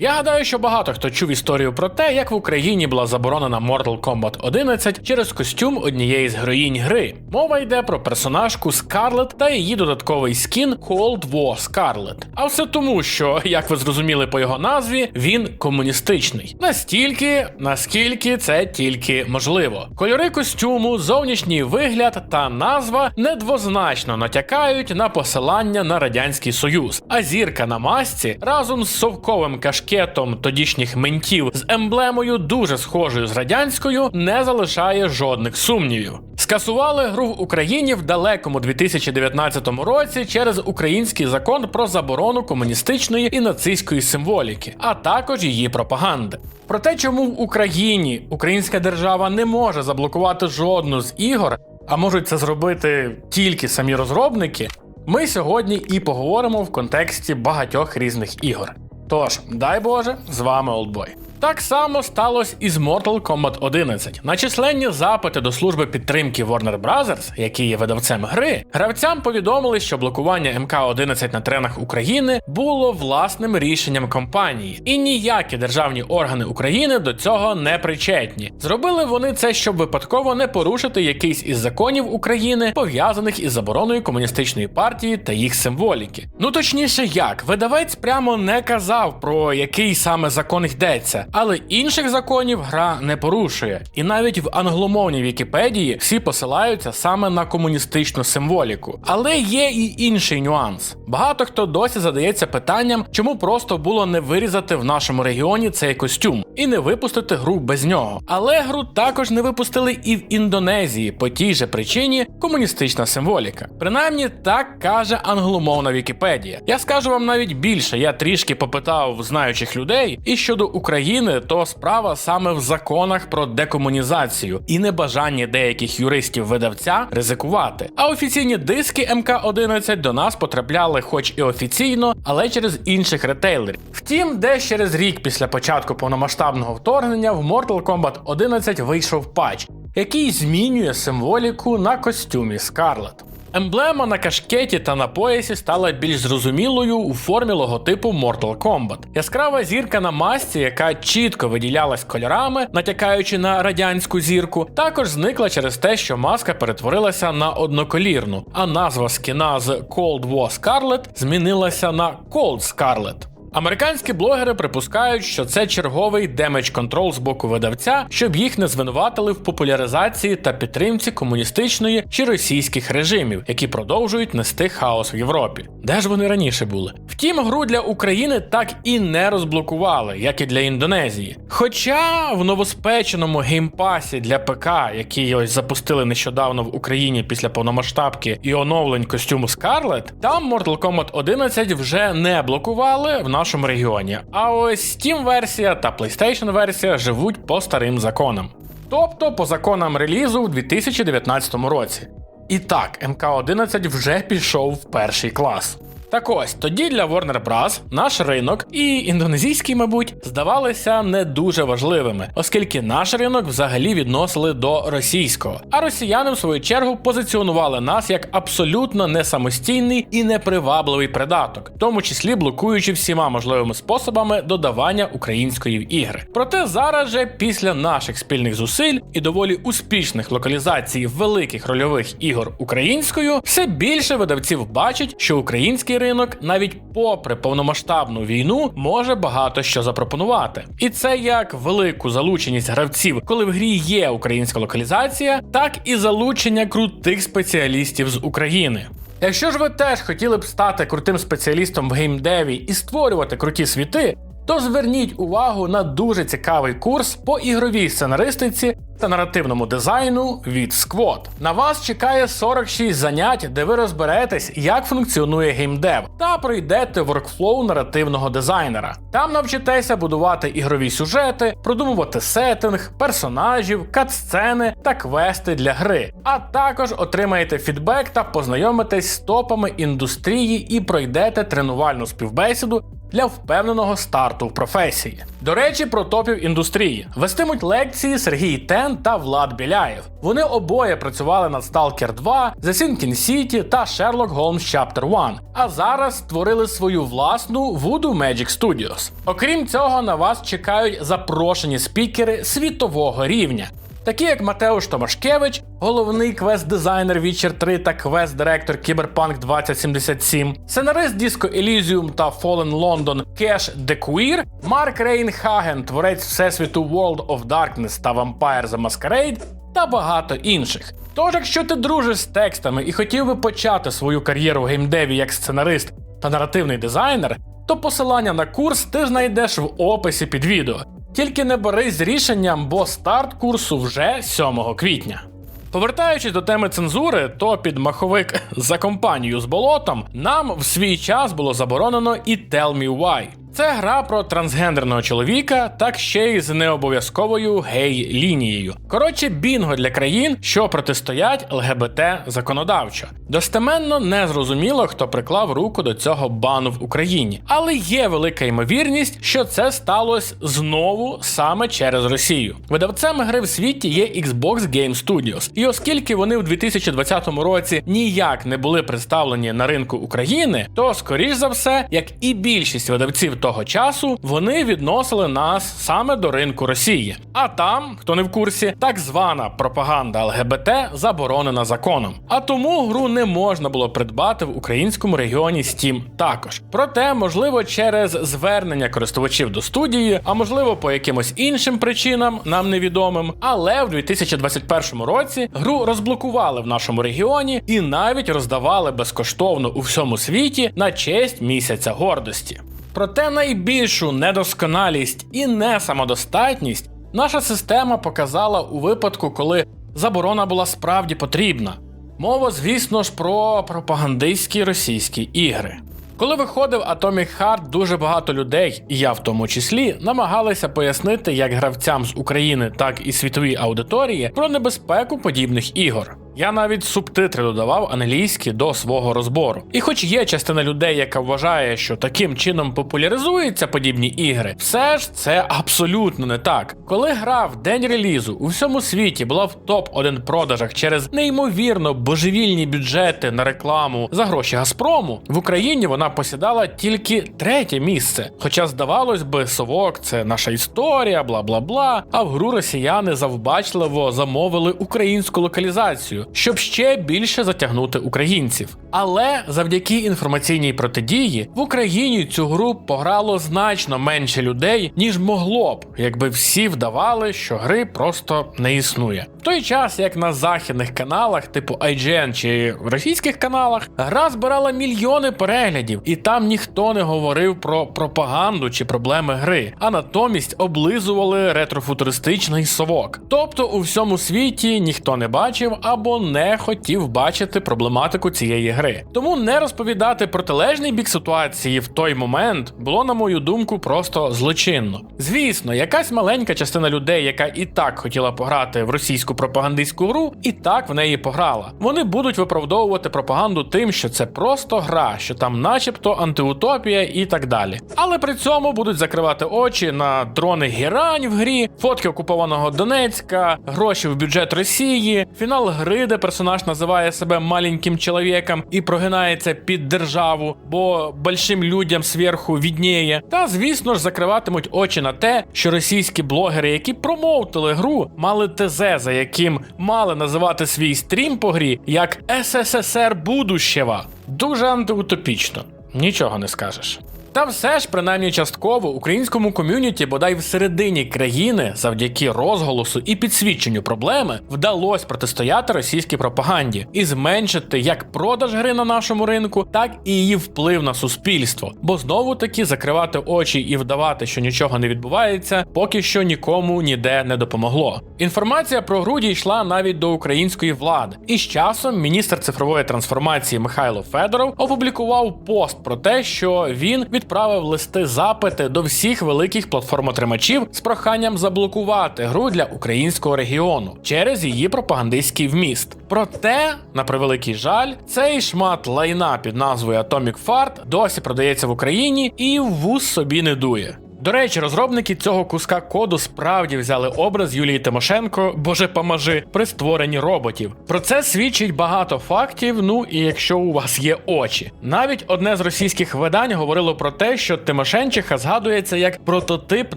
Я гадаю, що багато хто чув історію про те, як в Україні була заборонена Mortal Kombat 11 через костюм однієї з героїнь гри. Мова йде про персонажку Scarlet та її додатковий скін Cold War Scarlet. А все тому, що, як ви зрозуміли по його назві, він комуністичний. Настільки, наскільки це тільки можливо. Кольори костюму, зовнішній вигляд та назва недвозначно натякають на посилання на радянський союз. А зірка на масці разом з совковим кашкетом тодішніх ментів з емблемою дуже схожою з радянською не залишає жодних сумнівів. Скасували гру в Україні в далекому 2019 році через український закон про заборону комуністичної і нацистської символіки, а також її пропаганди. Про те, чому в Україні українська держава не може заблокувати жодну з ігор, а можуть це зробити тільки самі розробники, ми сьогодні і поговоримо в контексті багатьох різних ігор. Тож, дай Боже, з вами Олдбой. Так само сталося і з Mortal Kombat 11. На численні запити до служби підтримки Warner Bros., які є видавцем гри, гравцям повідомили, що блокування МК-11 на тренах України було власним рішенням компанії, і ніякі державні органи України до цього не причетні. Зробили вони це, щоб випадково не порушити якийсь із законів України, пов'язаних із забороною комуністичної партії та їх символіки. Ну точніше, як видавець прямо не казав про який саме закон йдеться, але інших законів гра не порушує. І навіть в англомовній Вікіпедії всі посилаються саме на комуністичну символіку. Але є і інший нюанс. Багато хто досі задається питанням, чому просто було не вирізати в нашому регіоні цей костюм і не випустити гру без нього. Але гру також не випустили і в Індонезії по тій же причині комуністична символіка. Принаймні так каже англомовна Вікіпедія. Я скажу вам навіть більше, я трішки попитав знаючих людей, і щодо України, то справа саме в законах про декомунізацію і небажанні деяких юристів видавця ризикувати. А офіційні диски МК-11 до нас потрапляли, хоч і офіційно, але через інших ретейлерів. Втім, десь через рік після початку повномасштабного вторгнення в Mortal Kombat 11 вийшов патч, який змінює символіку на костюмі Скарлет. Емблема на кашкеті та на поясі стала більш зрозумілою у формі логотипу Mortal Kombat. Яскрава зірка на масці, яка чітко виділялась кольорами, натякаючи на радянську зірку, також зникла через те, що маска перетворилася на одноколірну, а назва скіна з Cold War Scarlet змінилася на Cold Scarlet. Американські блогери припускають, що це черговий демедж контрол з боку видавця, щоб їх не звинуватили в популяризації та підтримці комуністичної чи російських режимів, які продовжують нести хаос в Європі. Де ж вони раніше були? Втім, гру для України так і не розблокували, як і для Індонезії. Хоча в новоспеченому геймпасі для ПК, який ось запустили нещодавно в Україні після повномасштабки і оновлень костюму Scarlet, там Mortal Kombat 11 вже не блокували в нашому регіоні. А ось Steam версія та PlayStation версія живуть по старим законам. Тобто по законам релізу в 2019 році. І так, МК-11 вже пішов в перший клас. Так ось тоді для Warner Bros. наш ринок і індонезійський, мабуть, здавалися не дуже важливими, оскільки наш ринок взагалі відносили до російського. А росіяни, в свою чергу, позиціонували нас як абсолютно не самостійний і непривабливий придаток, в тому числі блокуючи всіма можливими способами додавання української в ігри. Проте зараз же, після наших спільних зусиль і доволі успішних локалізацій великих рольових ігор українською, все більше видавців бачать, що український ринок, навіть попри повномасштабну війну, може багато що запропонувати. І це як велику залученість гравців, коли в грі є українська локалізація, так і залучення крутих спеціалістів з України. Якщо ж ви теж хотіли б стати крутим спеціалістом в геймдеві і створювати круті світи, то зверніть увагу на дуже цікавий курс по ігровій сценаристиці та наративному дизайну від Squad. На вас чекає 46 занять, де ви розберетесь, як функціонує геймдев, та пройдете воркфлоу наративного дизайнера. Там навчитеся будувати ігрові сюжети, продумувати сеттинг, персонажів, катсцени та квести для гри. А також отримаєте фідбек та познайомитесь з топами індустрії і пройдете тренувальну співбесіду для впевненого старту в професії. До речі, про топів індустрії вестимуть лекції Сергій Тен та Влад Біляєв. Вони обоє працювали над Stalker 2, The Sinking City та Sherlock Holmes Chapter 1, а зараз створили свою власну Voodoo Magic Studios. Окрім цього, на вас чекають запрошені спікери світового рівня. Такі як Матеуш Томашкевич, головний квест-дизайнер Witcher 3 та квест-директор Cyberpunk 2077, сценарист Disco Elysium та Fallen London Кеш Декуір, Марк Рейн Хаген, творець всесвіту World of Darkness та Vampire the Masquerade та багато інших. Тож, якщо ти дружиш з текстами і хотів би почати свою кар'єру в геймдеві як сценарист та наративний дизайнер, то посилання на курс ти знайдеш в описі під відео. Тільки не борись з рішенням, бо старт курсу вже 7 квітня. Повертаючись до теми цензури, то під маховик за компанію з болотом нам в свій час було заборонено і Tell Me Why. Це гра про трансгендерного чоловіка, так ще й з необов'язковою гей-лінією. Коротше, бінго для країн, що протистоять ЛГБТ законодавчо. Достеменно не зрозуміло, хто приклав руку до цього бану в Україні, але є велика ймовірність, що це сталося знову саме через Росію. Видавцем гри в світі є Xbox Game Studios, і оскільки вони в 2020 році ніяк не були представлені на ринку України, то скоріш за все, як і більшість видавців того часу, вони відносили нас саме до ринку Росії. А там, хто не в курсі, так звана пропаганда ЛГБТ заборонена законом. А тому гру не можна було придбати в українському регіоні Steam також. Проте, можливо, через звернення користувачів до студії, а можливо по якимось іншим причинам, нам невідомим. Але в 2021 році гру розблокували в нашому регіоні і навіть роздавали безкоштовно у всьому світі на честь місяця гордості. Проте найбільшу недосконалість і несамодостатність наша система показала у випадку, коли заборона була справді потрібна. Мова, звісно ж, про пропагандистські російські ігри. Коли виходив Atomic Heart, дуже багато людей, і я в тому числі, намагалися пояснити як гравцям з України, так і світовій аудиторії про небезпеку подібних ігор. Я навіть субтитри додавав англійські до свого розбору. І хоч є частина людей, яка вважає, що таким чином популяризуються подібні ігри, все ж це абсолютно не так. Коли гра в день релізу у всьому світі була в топ-1 продажах через неймовірно божевільні бюджети на рекламу за гроші Газпрому, в Україні вона посідала тільки третє місце. Хоча, здавалось би, совок це наша історія, бла бла бла. А в гру росіяни завбачливо замовили українську локалізацію, щоб ще більше затягнути українців. Але завдяки інформаційній протидії в Україні цю гру пограло значно менше людей, ніж могло б, якби всі вдавали, що гри просто не існує. В той час, як на західних каналах, типу IGN чи російських каналах, гра збирала мільйони переглядів, і там ніхто не говорив про пропаганду чи проблеми гри, а натомість облизували ретрофутуристичний совок. Тобто у всьому світі ніхто не бачив або не хотів бачити проблематику цієї гри. Тому не розповідати протилежний бік ситуації в той момент було, на мою думку, просто злочинно. Звісно, якась маленька частина людей, яка і так хотіла пограти в російську пропагандистську гру, і так в неї пограла. Вони будуть виправдовувати пропаганду тим, що це просто гра, що там, начебто, антиутопія і так далі. Але при цьому будуть закривати очі на дрони Герань в грі, фотки окупованого Донецька, гроші в бюджет Росії, фінал гри, де персонаж називає себе маленьким чоловіком і прогинається під державу, бо большим людям зверху відніє. Та звісно ж закриватимуть очі на те, що російські блогери, які промоутили гру, мали ТЗ, за яким мали називати свій стрім по грі як СССР будущего. Дуже антиутопічно. Нічого не скажеш. Та все ж, принаймні частково, українському ком'юніті, бодай всередині країни, завдяки розголосу і підсвідченню проблеми, вдалося протистояти російській пропаганді і зменшити як продаж гри на нашому ринку, так і її вплив на суспільство. Бо знову таки закривати очі і вдавати, що нічого не відбувається, поки що нікому ніде не допомогло. Інформація про гру дійшла навіть до української влади, і з часом міністр цифрової трансформації Михайло Федоров опублікував пост про те, що він від відправив листи запити до всіх великих платформотримачів з проханням заблокувати гру для українського регіону через її пропагандистський вміст. Проте, на превеликий жаль, цей шмат лайна під назвою Atomic Fart досі продається в Україні і вуз собі не дує. До речі, розробники цього куска коду справді взяли образ Юлії Тимошенко, боже поможи, при створенні роботів. Про це свідчить багато фактів. Ну і якщо у вас є очі, навіть одне з російських видань говорило про те, що Тимошенчиха згадується як прототип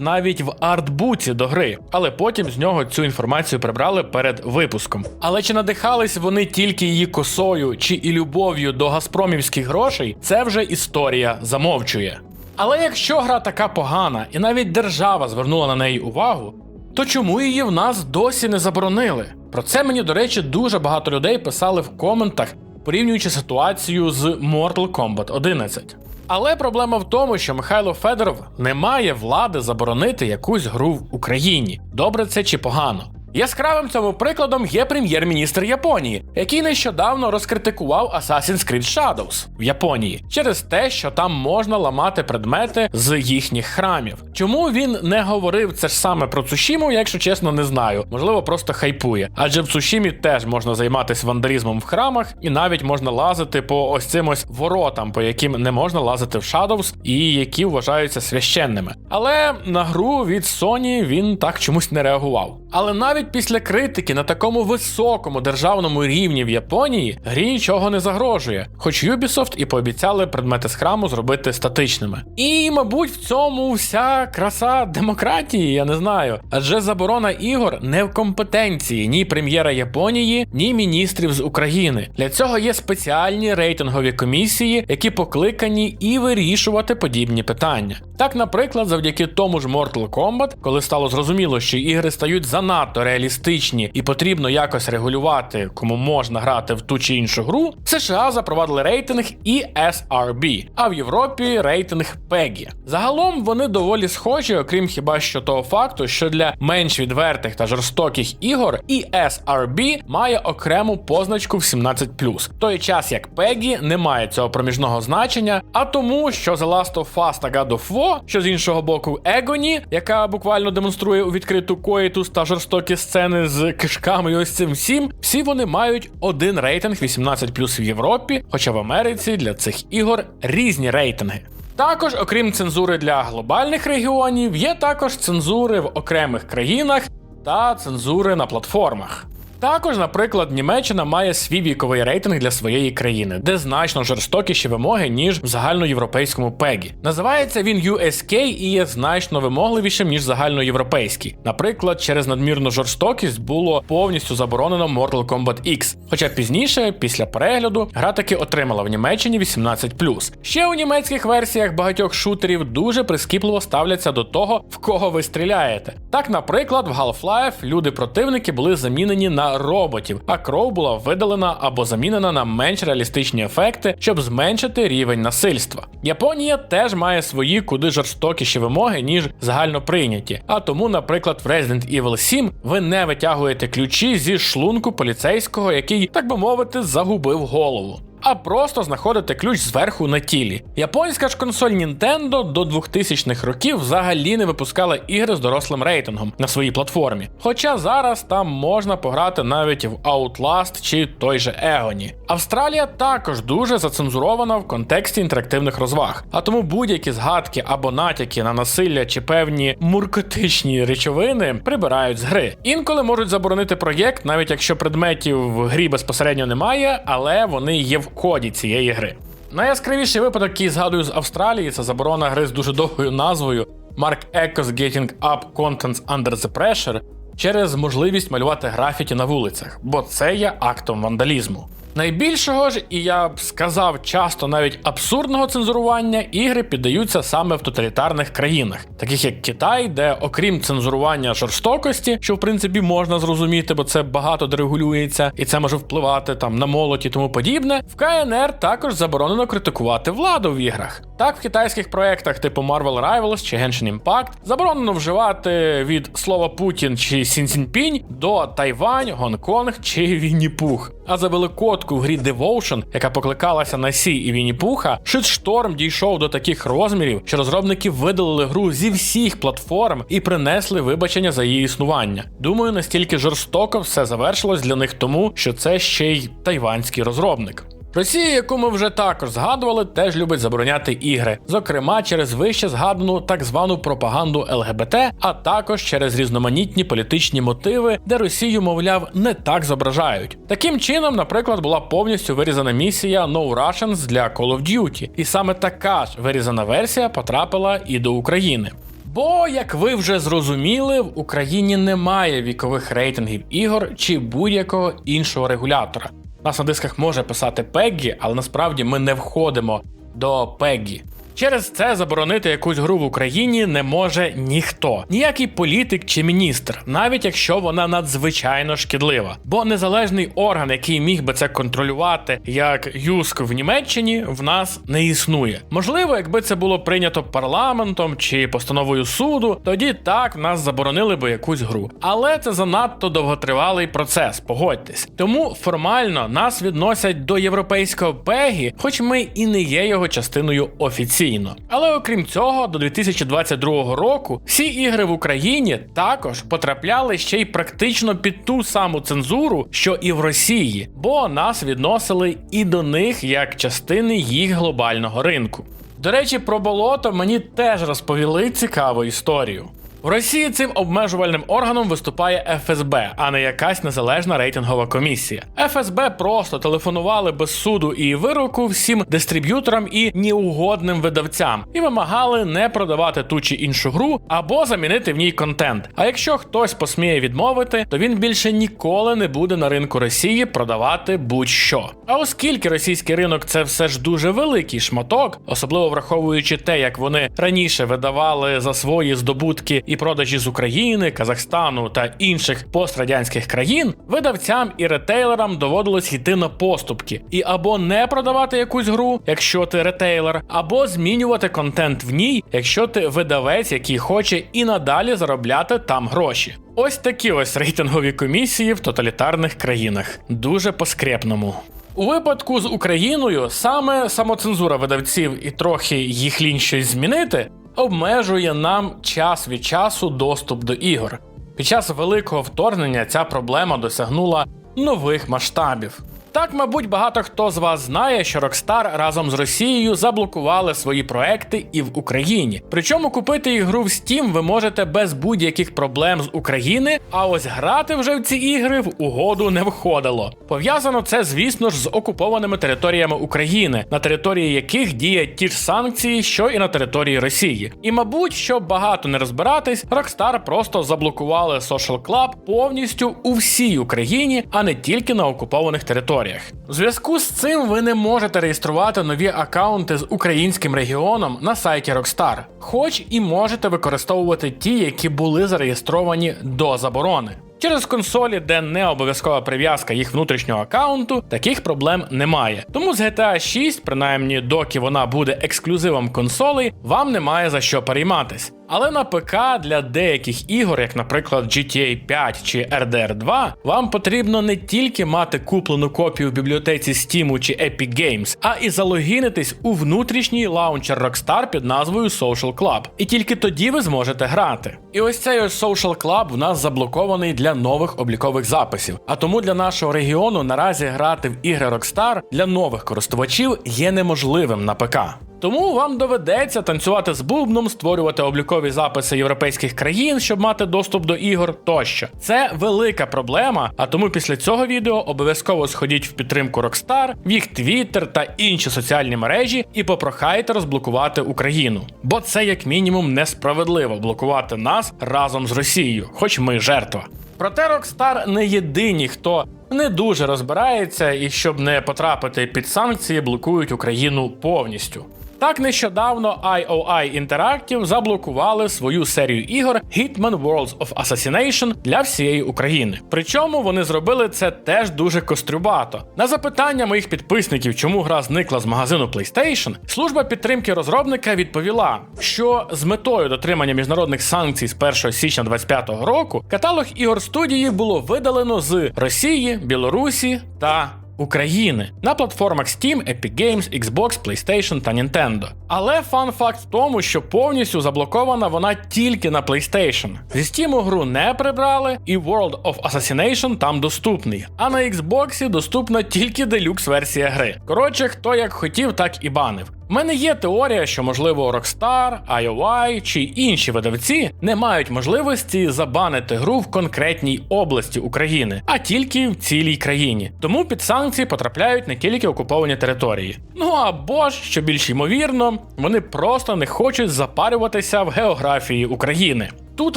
навіть в артбуці до гри, але потім з нього цю інформацію прибрали перед випуском. Але чи надихались вони тільки її косою чи і любов'ю до газпромівських грошей, це вже історія замовчує. Але якщо гра така погана, і навіть держава звернула на неї увагу, то чому її в нас досі не заборонили? Про це мені, до речі, дуже багато людей писали в коментах, порівнюючи ситуацію з Mortal Kombat 11. Але проблема в тому, що Михайло Федоров не має влади заборонити якусь гру в Україні. Добре це чи погано? Яскравим цьому прикладом є прем'єр-міністр Японії, який нещодавно розкритикував Assassin's Creed Shadows в Японії через те, що там можна ламати предмети з їхніх храмів. Чому він не говорив це ж саме про Цушіму, я, якщо чесно, не знаю. Можливо, просто хайпує. Адже в Цушімі теж можна займатися вандалізмом в храмах, і навіть можна лазити по ось цим ось воротам, по яким не можна лазити в Shadows, і які вважаються священними. Але на гру від Sony він так чомусь не реагував. Але навіть після критики на такому високому державному рівні в Японії грі нічого не загрожує, хоч Ubisoft і пообіцяли предмети з храму зробити статичними. І, мабуть, в цьому вся краса демократії, я не знаю. Адже заборона ігор не в компетенції ні прем'єра Японії, ні міністрів з України. Для цього є спеціальні рейтингові комісії, які покликані і вирішувати подібні питання. Так, наприклад, завдяки тому ж Mortal Kombat, коли стало зрозуміло, що ігри стають занадто реалістичні і потрібно якось регулювати, кому можна грати в ту чи іншу гру, США запровадили рейтинг ESRB, а в Європі рейтинг PEGI. Загалом вони доволі схожі, окрім хіба що того факту, що для менш відвертих та жорстоких ігор ESRB має окрему позначку в 17+, в той час як PEGI не має цього проміжного значення, а тому, що The Last of Us та God of War, що з іншого боку Егоні, яка буквально демонструє у відкриту коїтус та жорстокі сцени з кишками і ось цим всім, всі вони мають один рейтинг 18 в Європі, хоча в Америці для цих ігор різні рейтинги. Також, окрім цензури для глобальних регіонів, є також цензури в окремих країнах та цензури на платформах. Також, наприклад, Німеччина має свій віковий рейтинг для своєї країни, де значно жорстокіші вимоги, ніж в загальноєвропейському PEGI. Називається він USK і є значно вимогливішим, ніж загальноєвропейський. Наприклад, через надмірну жорстокість було повністю заборонено Mortal Kombat X. Хоча пізніше, після перегляду, гра таки отримала в Німеччині 18+. Ще у німецьких версіях багатьох шутерів дуже прискіпливо ставляться до того, в кого ви стріляєте. Так, наприклад, в Half-Life люди-противники були замінені на роботів, а кров була видалена або замінена на менш реалістичні ефекти, щоб зменшити рівень насильства. Японія теж має свої куди жорстокіші вимоги, ніж загально прийняті. А тому, наприклад, в Resident Evil 7 ви не витягуєте ключі зі шлунку поліцейського, який, так би мовити, загубив голову. А просто знаходите ключ зверху на тілі. Японська ж консоль Nintendo до 2000-х років взагалі не випускала ігри з дорослим рейтингом на своїй платформі. Хоча зараз там можна пограти навіть в Outlast чи той же Егоні. Австралія також дуже зацензурована в контексті інтерактивних розваг, а тому будь-які згадки або натяки на насилля чи певні муркотичні речовини прибирають з гри. Інколи можуть заборонити проєкт, навіть якщо предметів в грі безпосередньо немає, але вони є в коді цієї гри. Найяскравіший випадок, який згадую з Австралії, це заборона гри з дуже довгою назвою Mark Echo's Getting Up Contents Under the Pressure через можливість малювати графіті на вулицях, бо це є актом вандалізму. Найбільшого ж, і я б сказав, часто навіть абсурдного цензурування ігри піддаються саме в тоталітарних країнах, таких як Китай, де, окрім цензурування жорстокості, що в принципі можна зрозуміти, бо це багато дерегулюється, і це може впливати там на молодь і тому подібне. В КНР також заборонено критикувати владу в іграх. Так, в китайських проєктах типу Marvel Rivals чи Genshin Impact заборонено вживати від слова Путін чи Сінцінпінь до Тайвань, Гонконг чи Вінні-Пух. А за великодку в грі Devotion, яка покликалася на Сі і Вінні Пуха, шторм дійшов до таких розмірів, що розробники видалили гру зі всіх платформ і принесли вибачення за її існування. Думаю, настільки жорстоко все завершилось для них тому, що це ще й тайванський розробник. Росія, яку ми вже також згадували, теж любить забороняти ігри, зокрема через вище згадану так звану пропаганду ЛГБТ, а також через різноманітні політичні мотиви, де Росію, мовляв, не так зображають. Таким чином, наприклад, була повністю вирізана місія No Russians для Call of Duty, і саме така ж вирізана версія потрапила і до України. Бо, як ви вже зрозуміли, в Україні немає вікових рейтингів ігор чи будь-якого іншого регулятора. Нас на дисках може писати Пеггі, але насправді ми не входимо до Пеггі. Через це заборонити якусь гру в Україні не може ніхто, ніякий політик чи міністр, навіть якщо вона надзвичайно шкідлива. Бо незалежний орган, який міг би це контролювати, як ЮСК в Німеччині, в нас не існує. Можливо, якби це було прийнято парламентом чи постановою суду, тоді так в нас заборонили би якусь гру. Але це занадто довготривалий процес, погодьтесь. Тому формально нас відносять до європейського пегі, хоч ми і не є його частиною офіційно. Але окрім цього, до 2022 року всі ігри в Україні також потрапляли ще й практично під ту саму цензуру, що і в Росії, бо нас відносили і до них як частини їх глобального ринку. До речі, про болото мені теж розповіли цікаву історію. В Росії цим обмежувальним органом виступає ФСБ, а не якась незалежна рейтингова комісія. ФСБ просто телефонували без суду і вироку всім дистриб'юторам і неугодним видавцям і вимагали не продавати ту чи іншу гру або замінити в ній контент. А якщо хтось посміє відмовити, то він більше ніколи не буде на ринку Росії продавати будь-що. А оскільки російський ринок це все ж дуже великий шматок, особливо враховуючи те, як вони раніше видавали за свої здобутки і продажі з України, Казахстану та інших пострадянських країн, видавцям і ретейлерам доводилось йти на поступки і або не продавати якусь гру, якщо ти ретейлер, або змінювати контент в ній, якщо ти видавець, який хоче і надалі заробляти там гроші. Ось такі ось рейтингові комісії в тоталітарних країнах. Дуже по-скрепному. У випадку з Україною саме самоцензура видавців і трохи їх лінь щось змінити обмежує нам час від часу доступ до ігор. Під час великого вторгнення ця проблема досягнула нових масштабів. Так, мабуть, багато хто з вас знає, що Rockstar разом з Росією заблокували свої проекти і в Україні. Причому купити ігру в Steam ви можете без будь-яких проблем з України, а ось грати вже в ці ігри в угоду не входило. Пов'язано це, звісно ж, з окупованими територіями України, на території яких діють ті ж санкції, що і на території Росії. І, мабуть, щоб багато не розбиратись, Rockstar просто заблокували Social Club повністю у всій Україні, а не тільки на окупованих територіях. У зв'язку з цим ви не можете реєструвати нові аккаунти з українським регіоном на сайті Rockstar, хоч і можете використовувати ті, які були зареєстровані до заборони. Через консолі, де не обов'язкова прив'язка їх внутрішнього аккаунту, таких проблем немає. Тому з GTA 6, принаймні доки вона буде ексклюзивом консолей, вам немає за що перейматись. Але на ПК для деяких ігор, як, наприклад, GTA 5 чи RDR 2, вам потрібно не тільки мати куплену копію в бібліотеці Steam чи Epic Games, а і залогінитись у внутрішній лаунчер Rockstar під назвою Social Club. І тільки тоді ви зможете грати. І ось цей ось Social Club в нас заблокований для нових облікових записів. А тому для нашого регіону наразі грати в ігри Rockstar для нових користувачів є неможливим на ПК. Тому вам доведеться танцювати з бубном, створювати облікові записи європейських країн, щоб мати доступ до ігор тощо. Це велика проблема, а тому після цього відео обов'язково сходіть в підтримку Rockstar, в їх Twitter та інші соціальні мережі і попрохайте розблокувати Україну. Бо це як мінімум несправедливо блокувати нас разом з Росією, хоч ми жертва. Проте Rockstar не єдині, хто не дуже розбирається і щоб не потрапити під санкції, блокують Україну повністю. Так нещодавно IOI Interactive заблокували свою серію ігор Hitman Worlds of Assassination для всієї України. Причому вони зробили це теж дуже кострюбато. На запитання моїх підписників, чому гра зникла з магазину PlayStation, служба підтримки розробника відповіла, що з метою дотримання міжнародних санкцій з 1 січня 2025 року каталог ігор студії було видалено з Росії, Білорусі та України на платформах Steam, Epic Games, Xbox, PlayStation та Nintendo. Але фан факт в тому, що повністю заблокована вона тільки на PlayStation. Зі Steam гру не прибрали, і World of Assassination там доступний. А на Xbox доступна тільки делюкс версія гри. Коротше, хто як хотів, так і банив. У мене є теорія, що можливо Rockstar, IOI чи інші видавці не мають можливості забанити гру в конкретній області України, а тільки в цілій країні. Тому під санкції потрапляють не тільки окуповані території. Ну або ж, що більш ймовірно, вони просто не хочуть запарюватися в географії України. Тут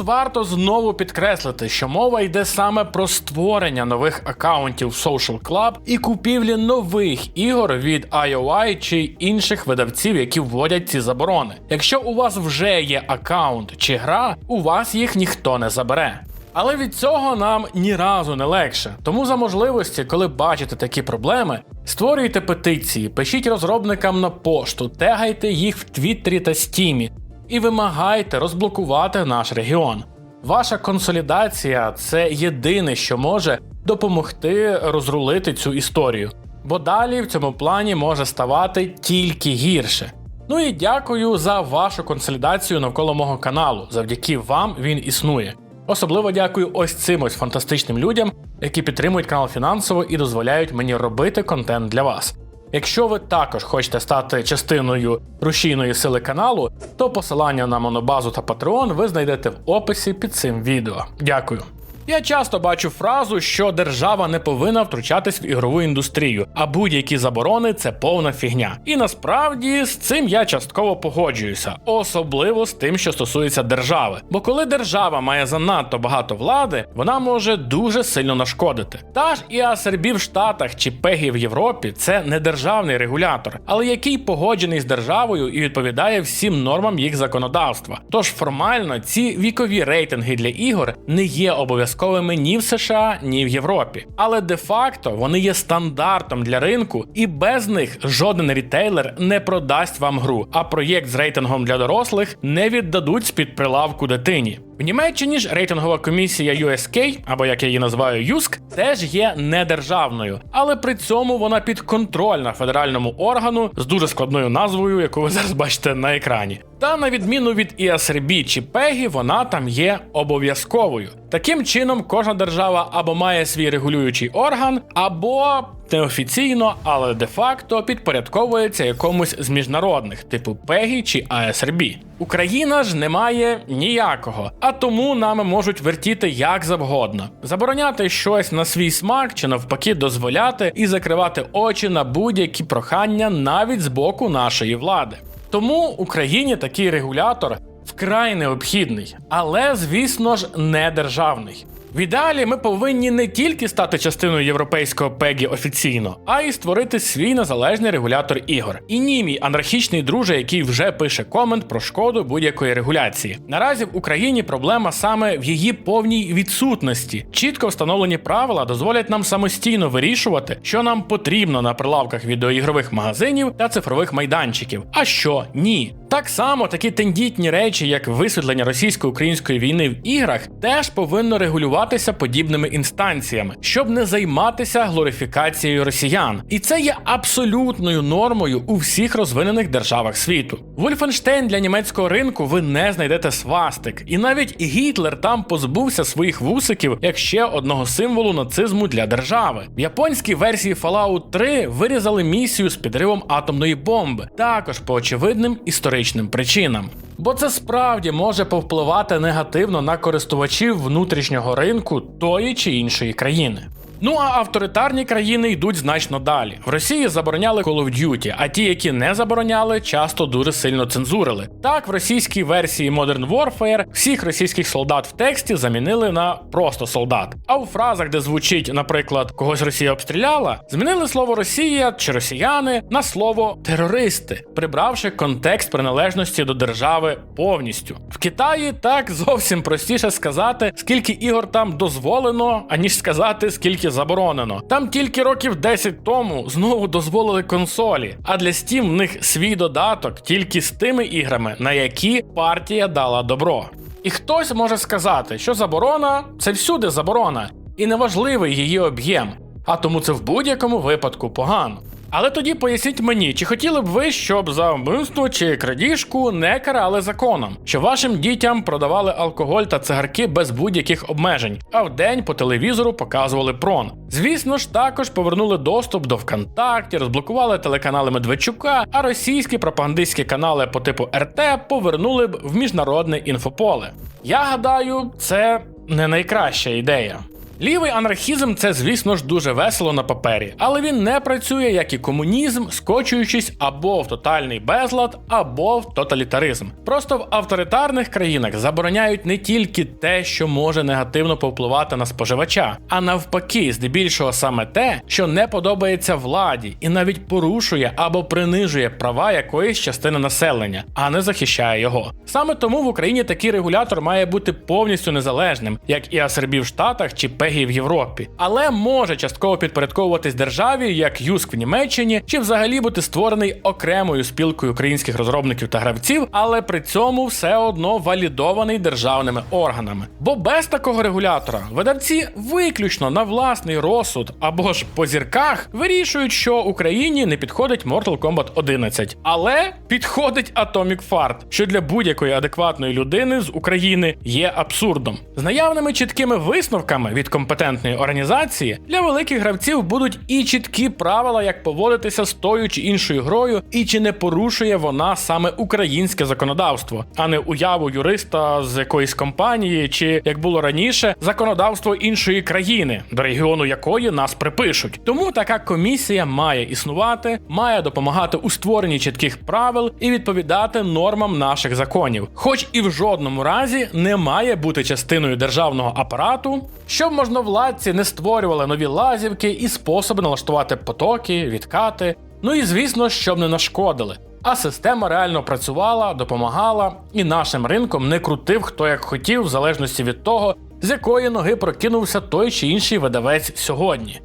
варто знову підкреслити, що мова йде саме про створення нових акаунтів в Social Club і купівлі нових ігор від IOI чи інших видавців, які вводять ці заборони. Якщо у вас вже є акаунт чи гра, у вас їх ніхто не забере. Але від цього нам ні разу не легше. Тому за можливості, коли бачите такі проблеми, створюйте петиції, пишіть розробникам на пошту, тегайте їх в Твіттері та Стімі і вимагайте розблокувати наш регіон. Ваша консолідація це єдине, що може допомогти розрулити цю історію, бо далі в цьому плані може ставати тільки гірше. Ну і дякую за вашу консолідацію навколо мого каналу. Завдяки вам він існує. Особливо дякую ось цим ось фантастичним людям, які підтримують канал фінансово і дозволяють мені робити контент для вас. Якщо ви також хочете стати частиною рушійної сили каналу, то посилання на монобазу та Patreon ви знайдете в описі під цим відео. Дякую. Я часто бачу фразу, що держава не повинна втручатись в ігрову індустрію, а будь-які заборони це повна фігня. І насправді з цим я частково погоджуюся, особливо з тим, що стосується держави. Бо коли держава має занадто багато влади, вона може дуже сильно нашкодити. Та ж і ASRB в Штатах чи PEGI в Європі це не державний регулятор, але який погоджений з державою і відповідає всім нормам їх законодавства. Тож формально ці вікові рейтинги для ігор не є обов'язковими ні в США, ні в Європі. Але де-факто вони є стандартом для ринку, і без них жоден рітейлер не продасть вам гру, а проєкт з рейтингом для дорослих не віддадуть з-під прилавку дитині. Німеччині ж рейтингова комісія USK, або як я її називаю ЮСК, теж є недержавною, але при цьому вона підконтрольна федеральному органу з дуже складною назвою, яку ви зараз бачите на екрані. Та на відміну від ESRB чи PEGI, вона там є обов'язковою. Таким чином, кожна держава або має свій регулюючий орган, або неофіційно, але де-факто підпорядковується якомусь з міжнародних, типу PEGI чи ASRB. Україна ж не має ніякого, а тому нами можуть вертіти як завгодно, забороняти щось на свій смак чи навпаки дозволяти і закривати очі на будь-які прохання навіть з боку нашої влади. Тому Україні такий регулятор вкрай необхідний, але звісно ж не державний. В ідеалі ми повинні не тільки стати частиною європейського пегі офіційно, а й створити свій незалежний регулятор ігор. І ні, мій анархічний друже, який вже пише комент про шкоду будь-якої регуляції. Наразі в Україні проблема саме в її повній відсутності. Чітко встановлені правила дозволять нам самостійно вирішувати, що нам потрібно на прилавках відеоігрових магазинів та цифрових майданчиків, а що ні. Так само такі тендітні речі, як висвітлення російсько-української війни в іграх, теж повинно регулюватися подібними інстанціями, щоб не займатися глорифікацією росіян. І це є абсолютною нормою у всіх розвинених державах світу. Вольфенштейн для німецького ринку ви не знайдете свастик, і навіть Гітлер там позбувся своїх вусиків як ще одного символу нацизму для держави. В японській версії Fallout 3 вирізали місію з підривом атомної бомби, також по очевидним історичним причинам. Бо це справді може повпливати негативно на користувачів внутрішнього ринку тої чи іншої країни. Ну а авторитарні країни йдуть значно далі. В Росії забороняли Call of Duty, а ті, які не забороняли, часто дуже сильно цензурили. Так, в російській версії Modern Warfare всіх російських солдат в тексті замінили на просто солдат. А у фразах, де звучить, наприклад, когось Росія обстріляла, змінили слово Росія чи росіяни на слово терористи, прибравши контекст приналежності до держави повністю. В Китаї так зовсім простіше сказати, скільки ігор там дозволено, аніж сказати, скільки заборонено. Там тільки років 10 тому знову дозволили консолі, а для Steam в них свій додаток тільки з тими іграми, на які партія дала добро. І хтось може сказати, що заборона це всюди заборона, і неважливий її об'єм, а тому це в будь-якому випадку погано. Але тоді поясніть мені, чи хотіли б ви, щоб за вбивство чи крадіжку не карали законом, що вашим дітям продавали алкоголь та цигарки без будь-яких обмежень, а вдень по телевізору показували прон. Звісно ж, також повернули доступ до ВКонтакті, розблокували телеканали Медведчука, а російські пропагандистські канали по типу РТ повернули б в міжнародне інфополе. Я гадаю, це не найкраща ідея. Лівий анархізм це, звісно ж, дуже весело на папері, але він не працює як і комунізм, скочуючись або в тотальний безлад, або в тоталітаризм. Просто в авторитарних країнах забороняють не тільки те, що може негативно повпливати на споживача, а навпаки, здебільшого саме те, що не подобається владі, і навіть порушує або принижує права якоїсь частини населення, а не захищає його. Саме тому в Україні такий регулятор має бути повністю незалежним, як і АСРБ в Штатах чи ПЕГІ в Європі, але може частково підпорядковуватись державі, як Юск в Німеччині, чи взагалі бути створений окремою спілкою українських розробників та гравців, але при цьому все одно валідований державними органами. Бо без такого регулятора видавці виключно на власний розсуд або ж по зірках вирішують, що Україні не підходить Mortal Kombat 11, але підходить Atomic Fart, що для будь-якої адекватної людини з України є абсурдом. З наявними чіткими висновками від компетентної організації для великих гравців будуть і чіткі правила, як поводитися з тою чи іншою грою, і чи не порушує вона саме українське законодавство, а не уяву юриста з якоїсь компанії, чи як було раніше, законодавство іншої країни, до регіону якої нас припишуть. Тому така комісія має існувати, має допомагати у створенні чітких правил і відповідати нормам наших законів, хоч і в жодному разі не має бути частиною державного апарату, щоб можновладці не створювали нові лазівки і способи налаштувати потоки, відкати. Ну і звісно, щоб не нашкодили. А система реально працювала, допомагала, і нашим ринком не крутив хто як хотів, в залежності від того, з якої ноги прокинувся той чи інший видавець сьогодні.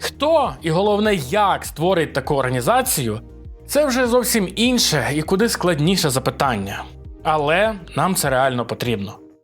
Хто і головне, як створить таку організацію, це вже зовсім інше і куди складніше запитання. Але нам це реально потрібно.